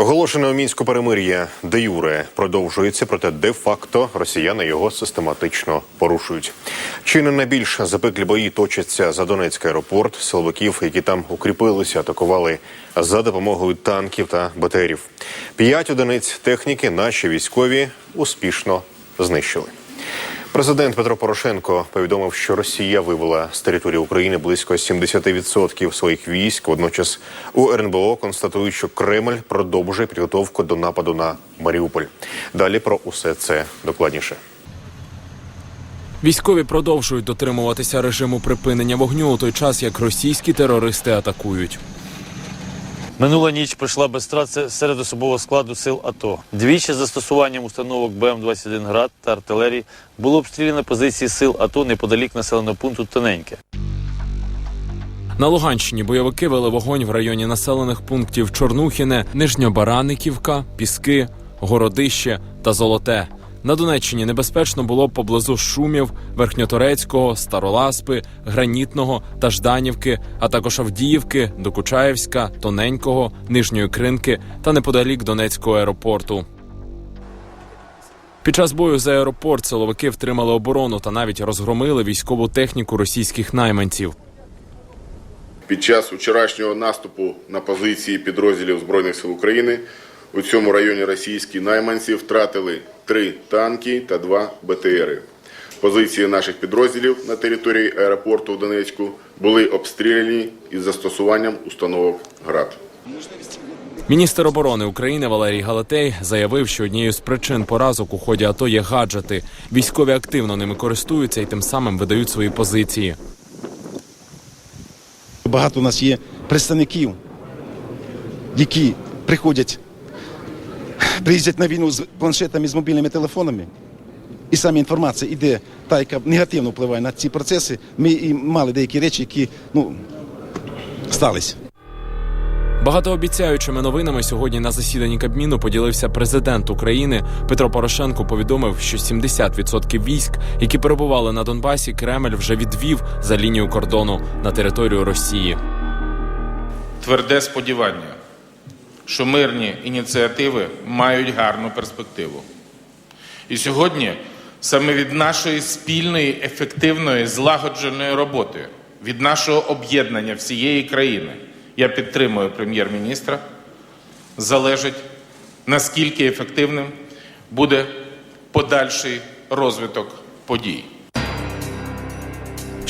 Оголошене у мінську перемир'я де юре продовжується, проте де-факто росіяни його систематично порушують. Чи не найбільш запеклі бої точаться за Донецький аеропорт силовиків, які там укріпилися, атакували за допомогою танків та БТРів. П'ять одиниць техніки наші військові успішно знищили. Президент Петро Порошенко повідомив, що Росія вивела з території України близько 70% своїх військ. Водночас у РНБО констатують, що Кремль продовжує підготовку до нападу на Маріуполь. Далі про усе це докладніше. Військові продовжують дотримуватися режиму припинення вогню у той час, як російські терористи атакують. Минула ніч пройшла без втрат серед особового складу сил АТО. Двічі застосуванням установок БМ-21 «Град» та артилерії було обстріляно позиції сил АТО неподалік населеного пункту Тоненьке. На Луганщині бойовики вели вогонь в районі населених пунктів Чорнухіне, Нижньобараниківка, Піски, Городище та Золоте. На Донеччині небезпечно було поблизу Шумів, Верхньоторецького, Староласпи, Гранітного та Жданівки, а також Авдіївки, Докучаєвська, Тоненького, Нижньої Кринки та неподалік Донецького аеропорту. Під час бою за аеропорт силовики втримали оборону та навіть розгромили військову техніку російських найманців. Під час вчорашнього наступу на позиції підрозділів Збройних сил України у цьому районі російські найманці втратили три танки та два БТРи. Позиції наших підрозділів на території аеропорту в Донецьку були обстріляні із застосуванням установок ГРАД. Міністр оборони України Валерій Галатей заявив, що однією з причин поразок у ході АТО є гаджети. Військові активно ними користуються і тим самим видають свої позиції. Багато у нас є представників, які приходять, приїздять на війну з планшетами, з мобільними телефонами. І саме інформація йде та, яка негативно впливає на ці процеси. Ми і мали деякі речі, які ну, сталися. Багатообіцяючими новинами сьогодні на засіданні Кабміну поділився президент України. Петро Порошенко повідомив, що 70% військ, які перебували на Донбасі, Кремль вже відвів за лінію кордону на територію Росії. тверде сподівання, що мирні ініціативи мають гарну перспективу. І сьогодні саме від нашої спільної, ефективної, злагодженої роботи, від нашого об'єднання всієї країни, я підтримую прем'єр-міністра, залежить наскільки ефективним буде подальший розвиток подій.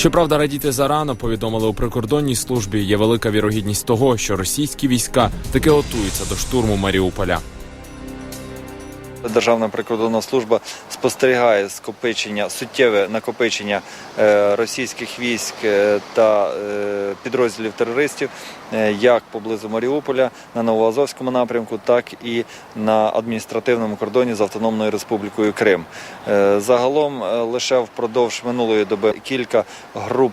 Щоправда, радіти зарано повідомили у прикордонній службі. Є велика вірогідність того, що російські війська таки готуються до штурму Маріуполя. Державна прикордонна служба спостерігає скопичення суттєве накопичення е, російських військ е, та е, підрозділів терористів як поблизу Маріуполя на Новоазовському напрямку, так і на адміністративному кордоні з Автономною Республікою Крим. Загалом лише впродовж минулої доби кілька груп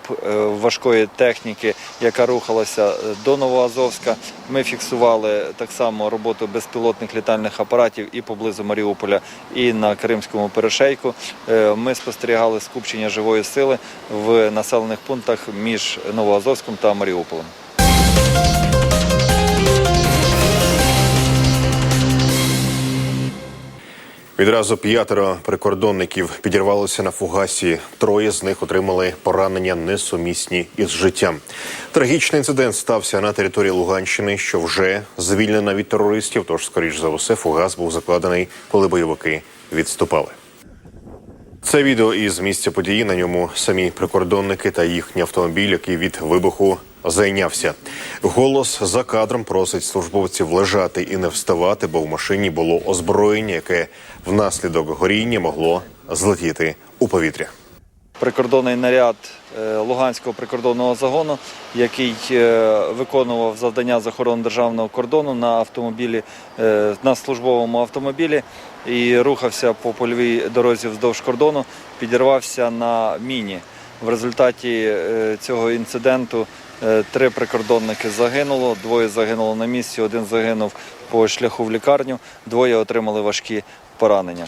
важкої техніки, яка рухалася до Новоазовська. Ми фіксували так само роботу безпілотних літальних апаратів і поблизу Маріуполя, і на Кримському перешейку. Е, Ми спостерігали скупчення живої сили в населених пунктах між Новоазовськом та Маріуполем. Відразу п'ятеро прикордонників підірвалися на фугасі. Троє з них отримали поранення несумісні із життям. Трагічний інцидент стався на території Луганщини, що вже звільнена від терористів. Тож, скоріш за усе, фугас був закладений, коли бойовики відступали. Це відео із місця події. На ньому самі прикордонники та їхній автомобіль, який від вибуху зайнявся. Голос за кадром просить службовців лежати і не вставати, бо в машині було озброєння, яке внаслідок горіння могло злетіти у повітря. Прикордонний наряд е, Луганського прикордонного загону, який е, виконував завдання з охорони державного кордону на автомобілі е, на службовому автомобілі і рухався по польовій дорозі вздовж кордону, підірвався на міні. В результаті цього інциденту три прикордонники загинуло, двоє загинуло на місці, один загинув по шляху в лікарню, двоє отримали важкі поранення.